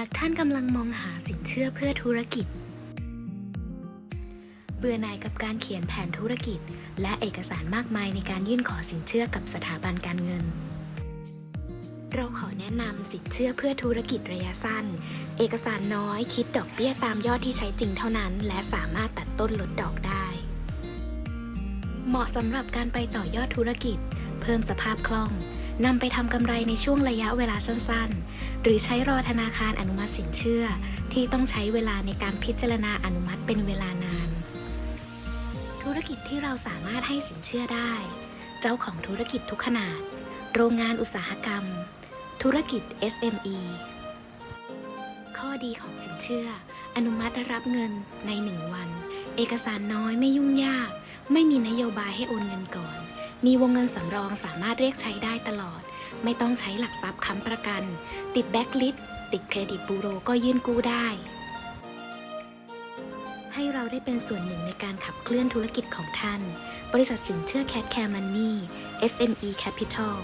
หากท่านกำลังมองหาสินเชื่อเพื่อธุรกิจ เบื่อหน่ายกับการเขียนแผนธุรกิจ และเอกสารมากมายในการยื่นขอสินเชื่อกับสถาบันการเงิน เราขอแนะนำสินเชื่อเพื่อธุรกิจระยะสั้น เอกสารน้อยคิดดอกเบี้ยตามยอดที่ใช้จริงเท่านั้น และสามารถตัดต้นลดดอกได้ เหมาะสำหรับการไปต่อยอดธุรกิจ เพิ่มสภาพคล่อง นำไปทำกำไรในช่วงระยะเวลาสั้นๆ หรือใช้รอธนาคารอนุมัติสินเชื่อ ที่ต้องใช้เวลาในการพิจารณาอนุมัติเป็นเวลานาน ธุรกิจที่เราสามารถให้สินเชื่อได้ เจ้าของธุรกิจทุกขนาด โรงงานอุตสาหกรรม ธุรกิจ SME ข้อดีของสินเชื่อ อนุมัติรับเงินใน 1 วัน เอกสารน้อยไม่ยุ่งยาก ไม่มีนโยบายให้โอนเงินก่อน มีวงเงินสำรองสามารถเรียกใช้ได้ตลอด ไม่ต้องใช้หลักทรัพย์ค้ำประกัน ติดแบ็กลิสติดเครดิตบูโรก็ยื่นกู้ได้ ให้เราได้เป็นส่วนหนึ่งในการขับเคลื่อนธุรกิจของท่าน บริษัทสินเชื่อแคทแคร์มันนี่ SME Capital